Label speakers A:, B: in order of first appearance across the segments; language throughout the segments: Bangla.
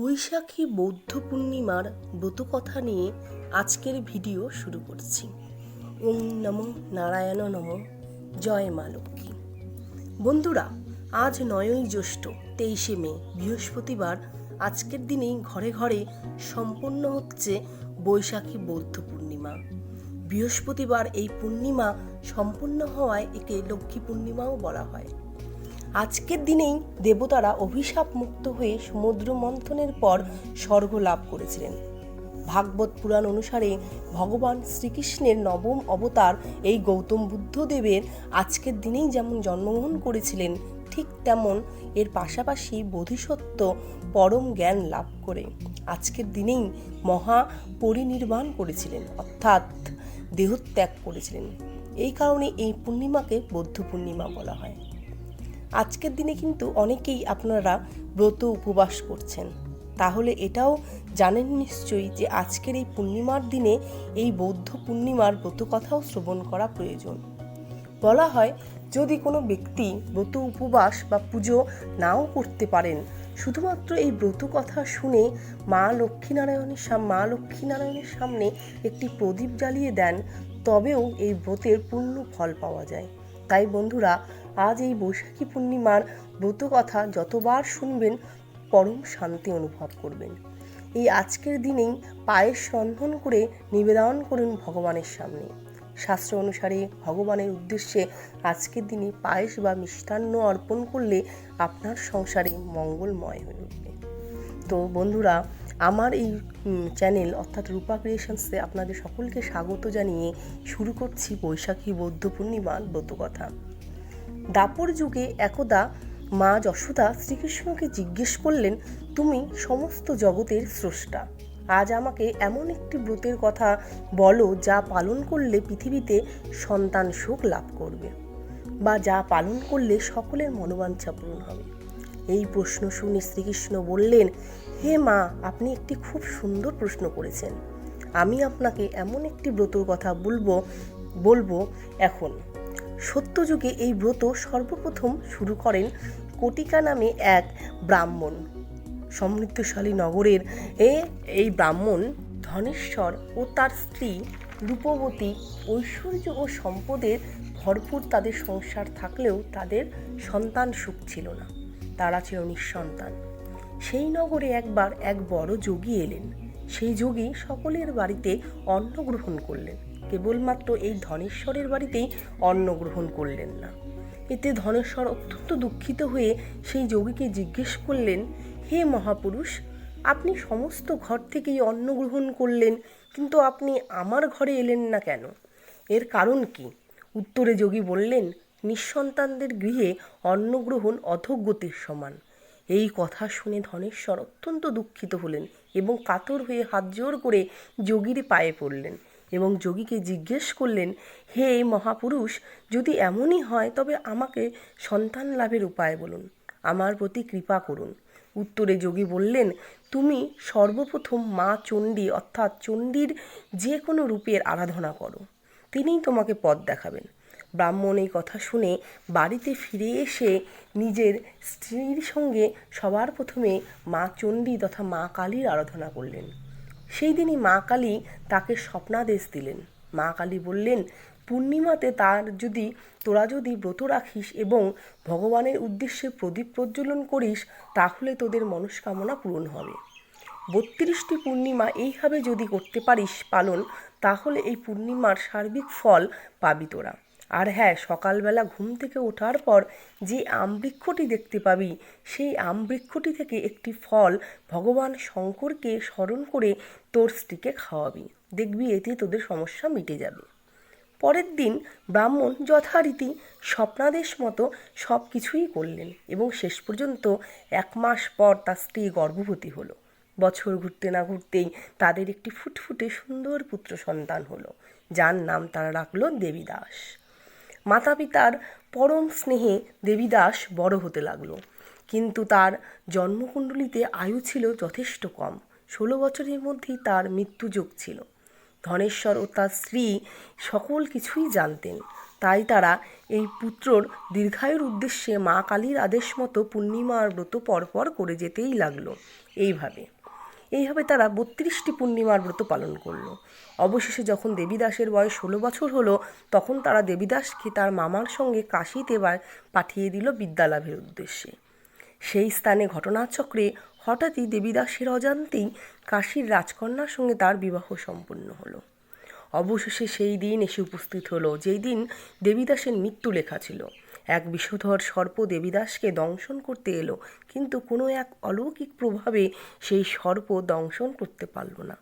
A: বৈশাখী বৌদ্ধ পূর্ণিমার ব্রতকথা নিয়ে আজকের ভিডিও শুরু করছি। ওম নম নারায়ণ নম। জয় মা লক্ষ্মী। বন্ধুরা, আজ নয়ই জ্যৈষ্ঠ, তেইশে মে, বৃহস্পতিবার। আজকের দিনেই ঘরে ঘরে সম্পন্ন হচ্ছে বৈশাখী বৌদ্ধ পূর্ণিমা। বৃহস্পতিবার এই পূর্ণিমা সম্পন্ন হওয়ায় একে লক্ষ্মী পূর্ণিমাও বলা হয়। আজকের দিনেই দেবতারা অভিশাপ মুক্ত হয়ে সমুদ্র মন্থনের পর স্বর্গ লাভ করেছিলেন। ভাগবত পুরাণ অনুসারে ভগবান শ্রীকৃষ্ণের নবম অবতার এই গৌতম বুদ্ধদেবের আজকের দিনেই যেমন জন্মগ্রহণ করেছিলেন, ঠিক তেমন এর পাশাপাশি বোধিসত্ত্ব পরম জ্ঞান লাভ করে আজকের দিনেই মহা পরিনির্বাণ করেছিলেন, অর্থাৎ দেহত্যাগ করেছিলেন। এই কারণে এই পূর্ণিমাকে বৌদ্ধ পূর্ণিমা বলা হয়। আজকের দিনে কিন্তু অনেকেই আপনারা ব্রত উপবাস করছেন। তাহলে এটাও জানেন নিশ্চয়ই যে আজকের এই পূর্ণিমার দিনে এই বৌদ্ধ পূর্ণিমার ব্রত কথাও শ্রবণ করা প্রয়োজন। বলা হয়, যদি কোনো ব্যক্তি ব্রত উপবাস বা পুজো নাও করতে পারেন, শুধুমাত্র এই ব্রত কথা শুনে মা লক্ষ্মীনারায়ণের মা লক্ষ্মীনারায়ণের সামনে একটি প্রদীপ জ্বালিয়ে দেন, তবেও এই ব্রতের পূর্ণ ফল পাওয়া যায়। তাই বন্ধুরা আজ এই বৈশাখী পূর্ণিমার ব্রত কথা যতবার শুনবেন, পরম শান্তি অনুভব করবেন। এই আজকের দিনেই পায়েস রন্ধন করে নিবেদন করুন ভগবানের সামনে। শাস্ত্র অনুসারে ভগবানের উদ্দেশ্যে আজকের দিনে পায়েস বা মিষ্টান্ন অর্পণ করলে আপনার সংসারে মঙ্গলময় হয়ে উঠবে। তো বন্ধুরা, আমার এই চ্যানেল অর্থাৎ রূপা ক্রিয়েশনসে আপনাদের সকলকে স্বাগত জানিয়ে শুরু করছি বৈশাখী বৌদ্ধ পূর্ণিমার ব্রতকথা দাপর যুগে একদা মা যশোদা শ্রীকৃষ্ণকে জিজ্ঞেস করলেন, তুমি সমস্ত জগতের স্রষ্টা। আজ আমাকে এমন একটি ব্রতের কথা বলো যা পালন করলে পৃথিবীতে সন্তান সুখ লাভ করবে বা যা পালন করলে সকলের মনোবাঞ্ছা পূরণ হবে? এই প্রশ্ন শুনে শ্রীকৃষ্ণ বললেন, হে মা, আপনি একটি খুব সুন্দর প্রশ্ন করেছেন। আমি আপনাকে এমন একটি ব্রতর কথা বলব বলব এখন। সত্যযুগে এই ব্রত সর্বপ্রথম শুরু করেন কটিকা নামে এক ব্রাহ্মণ। সমৃদ্ধশালী নগরের এ, এই ব্রাহ্মণ ধনেশ্বর ও তার স্ত্রী রূপবতী ঐশ্বর্য ও সম্পদের ভরপুর তাদের সংসার থাকলেও তাদের সন্তান সুখ ছিল না। তারা ছিল নিঃসন্তান। সেই নগরে একবার এক বড় যোগী এলেন। সেই যোগী সকলের বাড়িতে অন্ন গ্রহণ করলেন। কেবলমাত্র এই ধনেশ্বরের বাড়িতেই অন্ন গ্রহণ করলেন না। এতে ধনেশ্বর অত্যন্ত দুঃখিত হয়ে সেই যোগীকে জিজ্ঞেস করলেন, হে মহাপুরুষ, আপনি সমস্ত ঘর থেকেই অন্ন গ্রহণ করলেন, কিন্তু আপনি আমার ঘরে এলেন না কেন? এর কারণ কি? উত্তরে যোগী বললেন, নিঃসন্তানদের গৃহে অন্নগ্রহণ অধোগতির সমান। এই কথা শুনে ধনেশ্বর অত্যন্ত দুঃখিত হলেন এবং কাতর হয়ে হাত জোর করে যোগীর পায়ে পড়লেন। এবং যোগীকে জিজ্ঞেস করলেন, হে মহাপুরুষ, যদি এমনই হয়, তবে আমাকে সন্তান লাভের উপায় বলুন, আমার প্রতি কৃপা করুন। উত্তরে যোগী বললেন, তুমি সর্বপ্রথম মা চণ্ডী, অর্থাৎ চণ্ডীর যে কোনো রূপের আরাধনা করো। তিনিই তোমাকে পথ দেখাবেন। ব্রাহ্মণ এই কথা শুনে বাড়িতে ফিরে এসে নিজের স্ত্রীর সঙ্গে সবার প্রথমে মা চণ্ডী তথা মা কালীর আরাধনা করলেন। সেই দিনই মা কালী তাকে স্বপ্নাদেশ দিলেন। মা কালী বললেন, পূর্ণিমাতে তার যদি, তোরা যদি ব্রত রাখিস এবং ভগবানের উদ্দেশ্যে প্রদীপ প্রজ্বলন করিস, তাহলে তোদের মনস্কামনা পূরণ হবে। বত্রিশটি পূর্ণিমা এইভাবে যদি করতে পারিস পালন, তাহলে এই পূর্ণিমার সার্বিক ফল পাবি তোরা। আর হ্যাঁ সকালবেলা ঘুম থেকে ওঠার পর যে আমবৃক্ষটি দেখতে পাবি, সেই আমবৃক্ষটি থেকে একটি ফল ভগবান শঙ্করকে স্মরণ করে তোর স্ত্রীকে খাওয়াবি। দেখবি এতে তোদের সমস্যা মিটে যাবে। পরের দিন ব্রাহ্মণ যথারীতি স্বপ্নাদেশ মতো সব কিছুই করলেন এবং শেষ পর্যন্ত এক মাস পর তার স্ত্রী গর্ভবতী হলো। বছর ঘুরতে না ঘুরতেই তাদের একটি ফুটফুটে সুন্দর পুত্র সন্তান হলো, যার নাম তারা রাখল দেবীদাস। মাতা পিতার পরম স্নেহে দেবীদাস বড় হতে লাগল। কিন্তু তার জন্মকুণ্ডলিতে আয়ু ছিল যথেষ্ট কম। ষোলো বছরের মধ্যেই তার মৃত্যুযোগ ছিল। ধনেশ্বর ও তার স্ত্রী সকল কিছুই জানতেন। তাই তারা এই পুত্রর দীর্ঘায়ুর উদ্দেশ্যে মা কালীর আদেশ মতো পূর্ণিমার ব্রত পরপর করে যেতেই লাগল। এইভাবে এইভাবে তারা বত্রিশটি পূর্ণিমার ব্রত পালন করল। অবশেষে যখন দেবীদাসের বয়স ষোলো বছর হলো, তখন তারা দেবীদাসকে তার মামার সঙ্গে কাশিতে পাঠিয়ে দিল বিদ্যালাভের উদ্দেশ্যে। সেই স্থানে ঘটনাচক্রে হঠাৎই দেবীদাসের অজান্তেই কাশীর রাজকন্যার সঙ্গে তার বিবাহ সম্পন্ন হলো। অবশেষে সেই দিন এসে উপস্থিত হলো, যেই দিন দেবীদাসের মৃত্যু লেখা ছিল। এক বিষধর সর্প দেবীদাসকে দংশন করতে এলো, কিন্তু কোনো এক অলৌকিক প্রভাবে সেই সর্প দংশন করতে পারল না।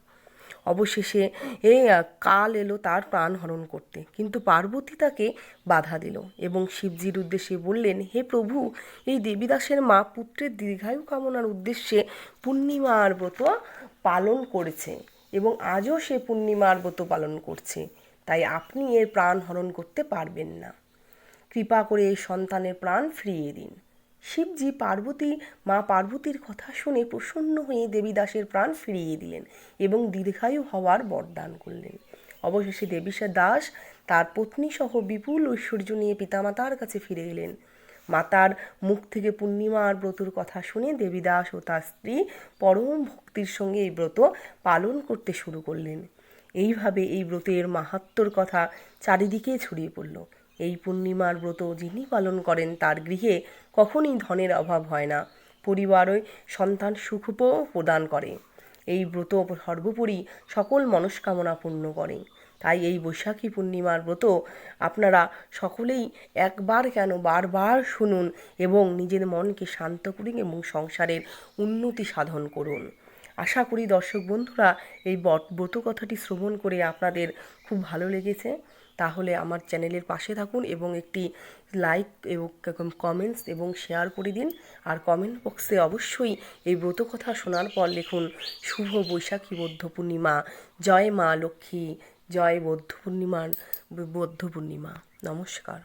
A: অবশেষে এ, কাল এলো তার প্রাণ হরণ করতে, কিন্তু পার্বতী তাকে বাধা দিল এবং শিবজির উদ্দেশ্যে বললেন, হে প্রভু, এই দেবীদাসের মা পুত্রের দীর্ঘায়ু কামনার উদ্দেশ্যে পূর্ণিমার ব্রত পালন করেছে এবং আজও সে পূর্ণিমার ব্রত পালন করছে, তাই আপনি এর প্রাণ হরণ করতে পারবেন না। কৃপা করে এই সন্তানের প্রাণ ফিরিয়ে দিন। শিবজি পার্বতী, মা পার্বতীর কথা শুনে প্রসন্ন হয়ে দেবীদাসের প্রাণ ফিরিয়ে দিলেন এবং দীর্ঘায়ু হওয়ার বরদান করলেন। অবশেষে দেবীশা দাস তার পত্নী সহ বিপুল ঐশ্বর্য নিয়ে পিতামাতার কাছে ফিরে এলেন। মাতার মুখ থেকে পূর্ণিমার ব্রতর কথা শুনে দেবীদাস ও তার স্ত্রী পরম ভক্তির সঙ্গে এই ব্রত পালন করতে শুরু করলেন। এইভাবে এই ব্রতের মাহাত্ম্যর কথা চারিদিকে ছড়িয়ে পড়ল। এই পূর্ণিমার ব্রত যিনি পালন করেন তার গৃহে কখনই ধনের অভাব হয় না। পরিবারই সন্তান সুখ প্রদান করে। এই ব্রত সর্বোপরি সকল মনস্কামনা পূর্ণ করে। তাই এই বৈশাখী পূর্ণিমার ব্রত আপনারা সকলেই একবার কেন বারবার শুনুন এবং নিজের মনকে শান্ত করুন এবং সংসারের উন্নতি সাধন করুন। আশা করি দর্শক বন্ধুরা, এই ব্রত কথাটি শ্রবণ করে আপনাদের খুব ভালো লেগেছে। তাহলে আমার চ্যানেলের পাশে থাকুন এবং একটি লাইক এবং কমেন্টস এবং শেয়ার করে দিন। আর কমেন্ট বক্সে অবশ্যই এই ব্রত কথা শোনার পর লিখুন, শুভ বৈশাখী বৌদ্ধ পূর্ণিমা। জয় মা লক্ষ্মী, জয় বৌদ্ধ পূর্ণিমার, বৌদ্ধ পূর্ণিমা। নমস্কার।